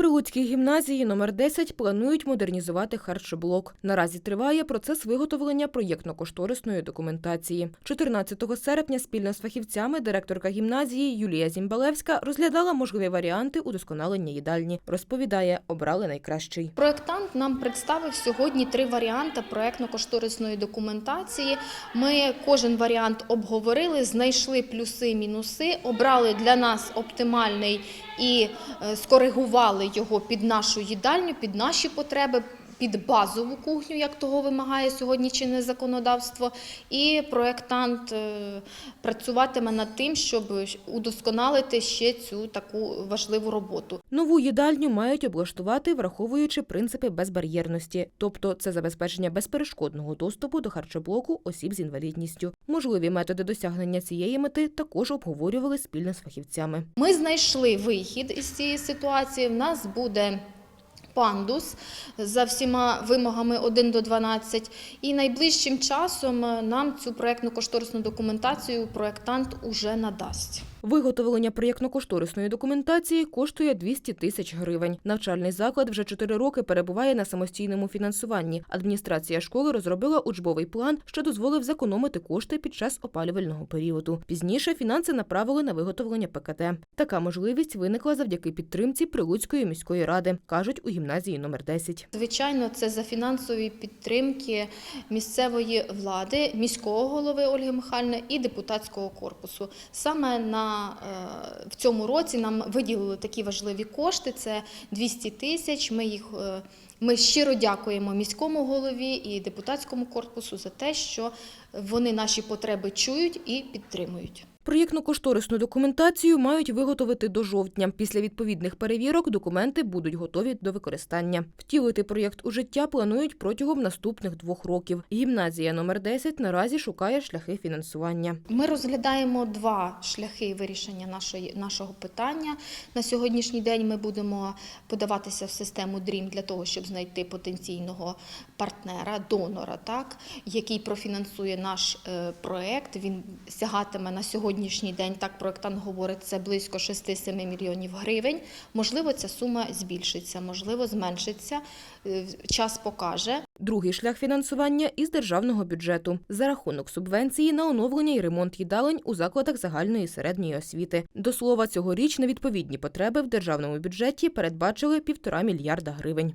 Прилуцькій гімназії номер 10 планують модернізувати харчоблок. Наразі триває процес виготовлення проєктно-кошторисної документації. 14 серпня спільно з фахівцями директорка гімназії Юлія Зімбалевська розглядала можливі варіанти удосконалення їдальні. Розповідає, обрали найкращий. Проектант нам представив сьогодні три варіанти проектно-кошторисної документації. Ми кожен варіант обговорили, знайшли плюси, мінуси, обрали для нас оптимальний і е, скоригували його під нашу їдальню, під наші потреби. Під базову кухню, як того вимагає сьогодні чинне законодавство, і проектант е, працюватиме над тим, щоб удосконалити ще цю таку важливу роботу. Нову їдальню мають облаштувати, враховуючи принципи безбар'єрності, тобто це забезпечення безперешкодного доступу до харчоблоку осіб з інвалідністю. Можливі методи досягнення цієї мети також обговорювали спільно з фахівцями. Ми знайшли вихід із цієї ситуації. В нас буде пандус за всіма вимогами 1 до 12. І найближчим часом е, нам цю проектну кошторисну документацію проєктант уже надасть. Виготовлення проєктно-кошторисної документації коштує 200 тисяч гривень. Навчальний заклад вже чотири роки перебуває на самостійному фінансуванні. Адміністрація школи розробила учбовий план, що дозволив зекономити кошти під час опалювального періоду. Пізніше фінанси направили на виготовлення ПКТ. Така можливість виникла завдяки підтримці Прилуцької міської ради, кажуть у гімназії номер 10. Звичайно, це за фінансової підтримки місцевої влади, міського голови Ольги Михайлівни і депутатського корпусу. Саме на е, в цьому році нам виділили такі важливі кошти. Це 200 тисяч. Ми їх е, ми щиро дякуємо міському голові і депутатському корпусу за те, що вони наші потреби чують і підтримують. Проєктно-кошторисну документацію мають виготовити до жовтня. Після відповідних перевірок документи будуть готові до використання. Втілити проєкт у життя планують протягом наступних двох років. Гімназія номер 10 наразі шукає шляхи фінансування. Ми розглядаємо два шляхи вирішення нашої, нашого питання. На сьогоднішній день ми будемо подаватися в систему DREAM для того, щоб знайти потенційного партнера, донора, так, який профінансує наш е, проект. Він сягатиме на сьогоднішній день, так проектант говорить, це близько 6-7 мільйонів гривень. Можливо, ця сума збільшиться, можливо, зменшиться. Е, Час покаже. Другий шлях фінансування із державного бюджету за рахунок субвенції на оновлення і ремонт їдалень у закладах загальної середньої освіти. До слова, цьогоріч на відповідні потреби в державному бюджеті передбачили півтора мільярда гривень.